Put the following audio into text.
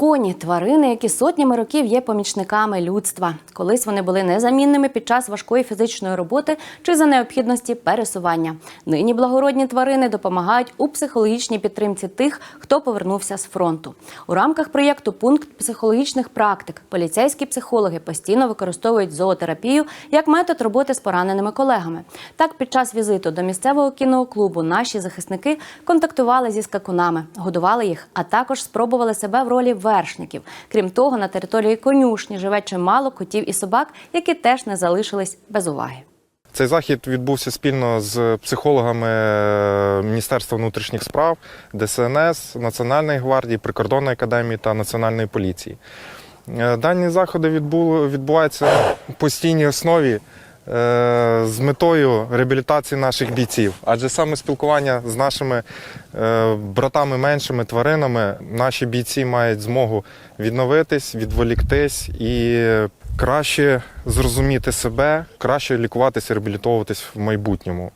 Коні тварини, які сотнями років є помічниками людства. Колись вони були незамінними під час важкої фізичної роботи чи за необхідності пересування. Нині благородні тварини допомагають у психологічній підтримці тих, хто повернувся з фронту. У рамках проєкту Пункт психологічних практик поліцейські психологи постійно використовують зоотерапію як метод роботи з пораненими колегами. Так, під час візиту до місцевого кіноклубу наші захисники контактували зі скакунами, годували їх, а також спробували себе в ролі вершників. Крім того, на території конюшні живе чимало котів і собак, які теж не залишились без уваги. Цей захід відбувся спільно з психологами е, Міністерства внутрішніх справ, ДСНС, Національної гвардії, прикордонної академії та Національної поліції. Е, Дані заходи відбу- відбуваються на постійній основі з метою реабілітації наших бійців. Адже саме спілкування з нашими е, братами меншими тваринами наші бійці мають змогу відновитись, відволіктись і краще зрозуміти себе, краще лікуватися, реабілітовуватись в майбутньому.